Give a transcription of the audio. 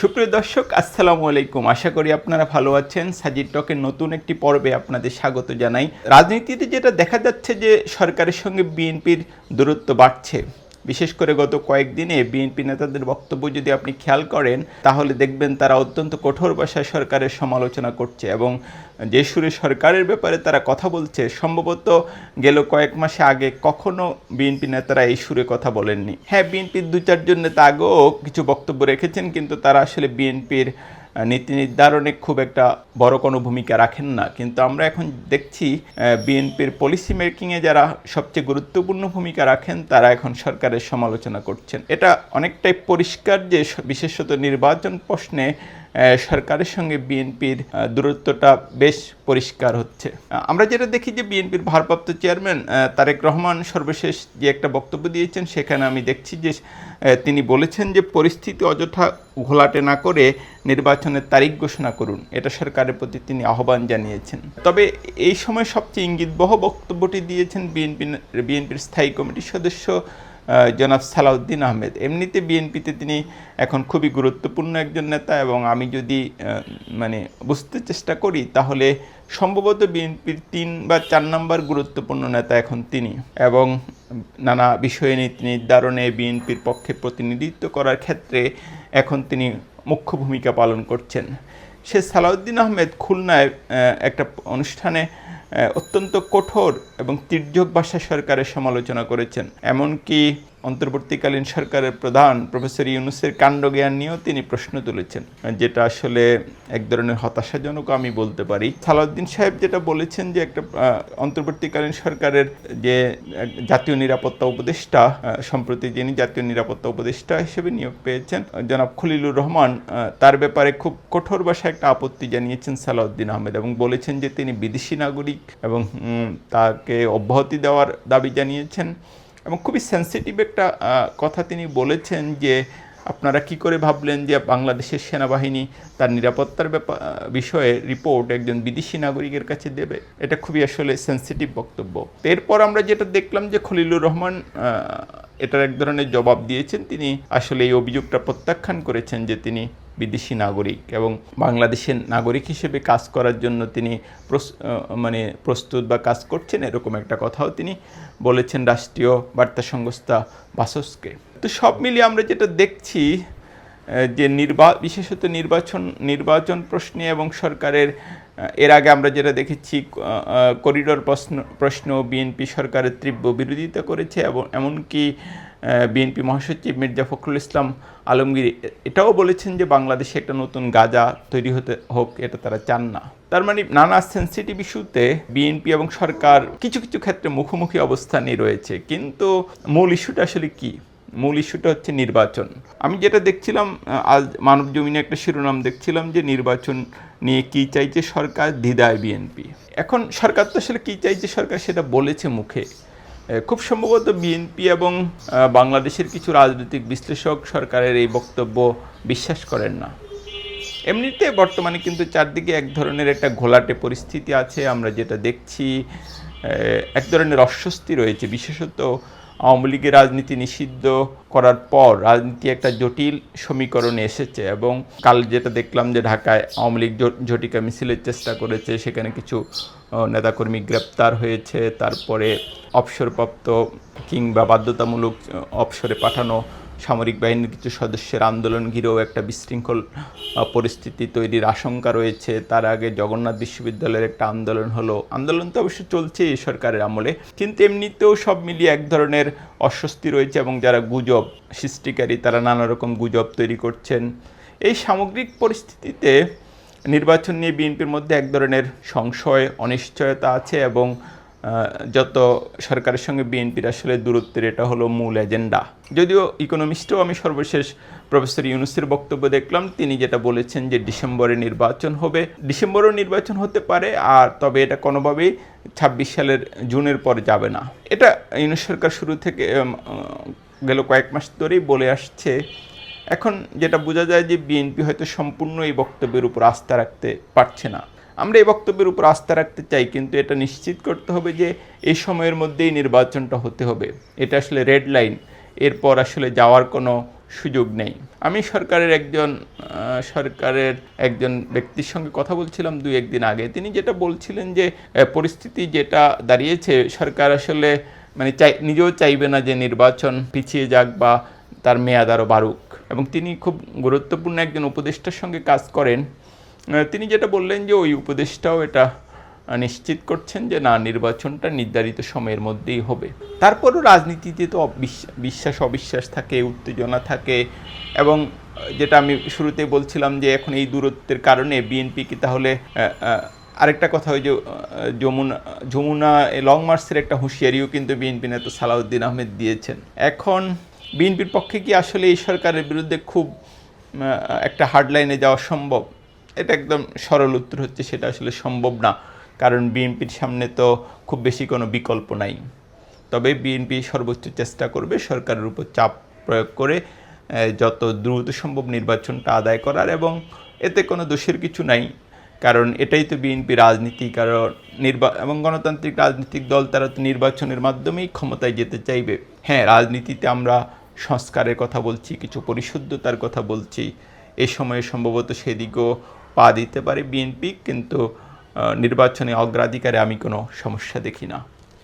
সুপ্রিয় দর্শক, আসসালামু আলাইকুম। আশা করি আপনারা ভালো আছেন। সাজিদ টকের নতুন একটি পর্বে আপনাদের স্বাগত জানাই। রাজনীতিতে যেটা দেখা যাচ্ছে যে সরকারের সঙ্গে বিএনপির দূরত্ব বাড়ছে। বিশেষ করে গত কয়েকদিনে বিএনপি নেতাদের বক্তব্য যদি আপনি খেয়াল করেন, তাহলে দেখবেন তারা অত্যন্ত কঠোর ভাষায় সরকারের সমালোচনা করছে এবং যে সুরে সরকারের ব্যাপারে তারা কথা বলছে। সম্ভবত গেল কয়েক মাসে আগে কখনো বিএনপি নেতারা এই সুরে কথা বলেননি। হ্যাঁ বিএনপির দু চারজন নেতা আগেও কিছু বক্তব্য রেখেছেন, কিন্তু তারা আসলে বিএনপির নীতি নির্ধারণে খুব একটা বড় কোনো ভূমিকা রাখেন না। কিন্তু আমরা এখন দেখছি বিএনপির পলিসি মেকিংয়ে যারা সবচেয়ে গুরুত্বপূর্ণ ভূমিকা রাখেন, তারা এখন সরকারের সমালোচনা করছেন। এটা অনেকটাই পরিষ্কার যে বিশেষত নির্বাচন প্রশ্নে সরকারের সঙ্গে বিএনপির দূরত্বটা বেশ পরিষ্কার হচ্ছে। আমরা যেটা দেখি যে বিএনপির ভারপ্রাপ্ত চেয়ারম্যান তারেক রহমান সর্বশেষ যে একটা বক্তব্য দিয়েছেন, সেখানে আমি দেখছি যে তিনি বলেছেন যে পরিস্থিতি অযথা ঘোলাটে না করে নির্বাচনের তারিখ ঘোষণা করুন। এটা সরকারের প্রতি তিনি আহ্বান জানিয়েছেন। তবে এই সময় সবচেয়ে ইঙ্গিতবহ বক্তব্যটি দিয়েছেন বিএনপি, বিএনপির স্থায়ী কমিটির সদস্য জনাব সালাউদ্দিন আহমেদ। এমনিতে বিএনপিতে তিনি এখন খুবই গুরুত্বপূর্ণ একজন নেতা এবং আমি যদি মানে বুঝতে চেষ্টা করি, তাহলে সম্ভবত বিএনপির তিন বা চার নম্বর গুরুত্বপূর্ণ নেতা এখন তিনি। এবং নানা বিষয়ে নীতি নির্ধারণে বিএনপির পক্ষে প্রতিনিধিত্ব করার ক্ষেত্রে এখন তিনি মুখ্য ভূমিকা পালন করছেন। সে সালাউদ্দিন আহমেদ খুলনায় একটা অনুষ্ঠানে অত্যন্ত কঠোর এবং তির্যক ভাষায় সরকারের সমালোচনা করেছেন। এমনকি অন্তর্বর্তীকালীন সরকারের প্রধান প্রফেসর ইউনুসের কাণ্ডজ্ঞান নিয়েও তিনি প্রশ্ন তুলেছেন, যেটা আসলে এক ধরনের হতাশাজনক আমি বলতে পারি। সালাউদ্দিন সাহেব যেটা বলেছেন যে একটা অন্তর্বর্তীকালীন সরকারের যে জাতীয় নিরাপত্তা উপদেষ্টা সম্প্রতি যিনি জাতীয় নিরাপত্তা উপদেষ্টা হিসেবে নিয়োগ পেয়েছেন, জনাব খলিলুর রহমান তার ব্যাপারে খুব কঠোর ভাষায় একটা আপত্তি জানিয়েছেন সালাউদ্দিন আহমেদ এবং বলেছেন যে তিনি বিদেশি নাগরিক এবং তাকে অব্যাহতি দেওয়ার দাবি জানিয়েছেন। এবং খুবই সেন্সিটিভ একটা কথা তিনি বলেছেন যে আপনারা কি করে ভাবলেন যে বাংলাদেশের সেনাবাহিনী তার নিরাপত্তার ব্যাপার বিষয়ে রিপোর্ট একজন বিদেশি নাগরিকের কাছে দেবে? এটা খুবই আসলে সেন্সিটিভ বক্তব্য। এরপর আমরা যেটা দেখলাম যে খলিলুর রহমান এটার এক ধরনের জবাব দিয়েছেন। তিনি আসলে এই অভিযোগটা প্রত্যাখ্যান করেছেন যে তিনি বিদেশি নাগরিক এবং বাংলাদেশের নাগরিক হিসেবে কাজ করার জন্য তিনি মানে প্রস্তুত বা কাজ করছেন, এরকম একটা কথাও তিনি বলেছেন রাষ্ট্রীয় বার্তা সংস্থা বাসসকে। তো সব মিলিয়ে আমরা যেটা দেখছি যে নির্বা, বিশেষত নির্বাচন নির্বাচন প্রশ্নে এবং সরকারের এর আগে আমরা যেটা দেখেছি করিডোর প্রশ্ন প্রশ্ন বিএনপি সরকারের তীব্র বিরোধিতা করেছে এবং এমনকি বিএনপি মহাসচিব মির্জা ফখরুল ইসলাম আলমগীর, এটাও বলেছেন যে বাংলাদেশে একটা নতুন গাজা তৈরি হতে হোক, এটা তারা চান না। তার মানে নানা সেন্সিটিভ ইস্যুতে বিএনপি এবং সরকার কিছু কিছু ক্ষেত্রে মুখোমুখি অবস্থানে রয়েছে। কিন্তু মূল ইস্যুটা আসলে কি? মূল ইস্যুটা হচ্ছে নির্বাচন। আমি যেটা দেখছিলাম আজ মানব জমিনে একটা শিরোনাম দেখছিলাম যে নির্বাচন নিয়ে কী চাইছে সরকার? দ্বিধায় বিএনপি। এখন সরকার তো আসলে কী চাইছে সরকার সেটা বলেছে মুখে। খুব সম্ভবত বিএনপি এবং বাংলাদেশের কিছু রাজনৈতিক বিশ্লেষক সরকারের এই বক্তব্য বিশ্বাস করেন না। এমনিতে বর্তমানে কিন্তু চারদিকে এক ধরনের একটা ঘোলাটে পরিস্থিতি আছে। আমরা যেটা দেখছি এক ধরনের অস্বস্তি রয়েছে। বিশেষত আওয়ামী লীগের রাজনীতি নিষিদ্ধ করার পর রাজনীতি একটা জটিল সমীকরণে এসেছে এবং কাল যেটা দেখলাম যে ঢাকায় আওয়ামী লীগ ঝটিকা মিছিলের চেষ্টা করেছে, সেখানে কিছু নেতাকর্মী গ্রেপ্তার হয়েছে, তারপরে অবসরপ্রাপ্ত কিংবা বাধ্যতামূলক অবসরে পাঠানো সামরিক বাহিনীর কিছু সদস্যের আন্দোলন ঘিরেও একটা বিশৃঙ্খল পরিস্থিতি তৈরির আশঙ্কা রয়েছে। তার আগে জগন্নাথ বিশ্ববিদ্যালয়ের একটা আন্দোলন হলো। আন্দোলন তো অবশ্য চলছে এই সরকারের আমলে, কিন্তু এমনিতেও সব মিলিয়ে এক ধরনের অস্বস্তি রয়েছে এবং যারা গুজব সৃষ্টিকারী, তারা নানা রকম গুজব তৈরি করছেন। এই সামগ্রিক পরিস্থিতিতে নির্বাচন নিয়ে বিএনপির মধ্যে এক ধরনের সংশয়, অনিশ্চয়তা আছে এবং যত সরকারের সঙ্গে বিএনপির আসলে দূরত্বের, এটা হলো মূল এজেন্ডা যদিও ইকোনমিস্টও আমি সর্বশেষ প্রফেসর ইউনুসের বক্তব্য দেখলাম, তিনি যেটা বলেছেন যে ডিসেম্বরে নির্বাচন হবে। ডিসেম্বরেও নির্বাচন হতে পারে, আর তবে এটা কোনোভাবেই ছাব্বিশ সালের জুনের পর যাবে না। এটা ইউনুস সরকার শুরু থেকে গেল কয়েক মাস ধরেই বলে আসছে। এখন যেটা বোঝা যায় যে বিএনপি হয়তো সম্পূর্ণ এই বক্তব্যের উপর আস্থা রাখতে পারছে না। আমরা এই বক্তব্যের উপর আস্থা রাখতে চাই, কিন্তু এটা নিশ্চিত করতে হবে যে এই সময়ের মধ্যেই নির্বাচনটা হতে হবে। এটা আসলে রেড লাইন। এরপর আসলে যাওয়ার কোনো সুযোগ নেই। আমি সরকারের একজন সরকারের একজন ব্যক্তির সঙ্গে কথা বলছিলাম দুই, একদিন আগে। তিনি যেটা বলছিলেন যে পরিস্থিতি যেটা দাঁড়িয়েছে, সরকার আসলে মানে চাই, নিজেও চাইবে না যে নির্বাচন পিছিয়ে যাক বা তার মেয়াদ আরও বাড়ুক। এবং তিনি খুব গুরুত্বপূর্ণ একজন উপদেষ্টার সঙ্গে কাজ করেন। তিনি যেটা বললেন যে ওই উপদেষ্টাও এটা নিশ্চিত করছেন যে না, নির্বাচনটা নির্ধারিত সময়ের মধ্যেই হবে। তারপরও রাজনীতিতে তো বিশ্বাস, অবিশ্বাস থাকে, উত্তেজনা থাকে এবং যেটা আমি শুরুতেই বলছিলাম যে এখন এই দূরত্বের কারণে বিএনপি কি তাহলে আরেকটা কথা ওই যে যমুনা যমুনা লং মার্চের একটা হুঁশিয়ারিও কিন্তু বিএনপি নেতা সালাউদ্দিন আহমেদ দিয়েছেন। এখন বিএনপির পক্ষে কি আসলে এই সরকারের বিরুদ্ধে খুব একটা হার্ডলাইনে যাওয়া সম্ভব? এটা একদম সরল উত্তর হচ্ছে সেটা আসলে সম্ভব না। কারণ বিএনপির সামনে তো খুব বেশি কোনো বিকল্প নাই। তবে বিএনপি সর্বোচ্চ চেষ্টা করবে সরকারের উপর চাপ প্রয়োগ করে যত দ্রুত সম্ভব নির্বাচনটা আদায় করার এবং এতে কোনো দোষের কিছু নাই। কারণ এটাই তো বিএনপি রাজনীতি, কারণ নির্বা, এবং গণতান্ত্রিক রাজনৈতিক দল তারা তো নির্বাচনের মাধ্যমেই ক্ষমতায় যেতে চাইবে। হ্যাঁ রাজনীতিতে আমরা সংস্কারের কথা বলছি, কিছু পরিশুদ্ধতার কথা বলছি। এ সময়ে সম্ভবত সেদিকেও পা দিতে পারে বিএনপি কিন্তু নির্বাচনে অগ্রাধিকারে আমি কোনো সমস্যা দেখি না।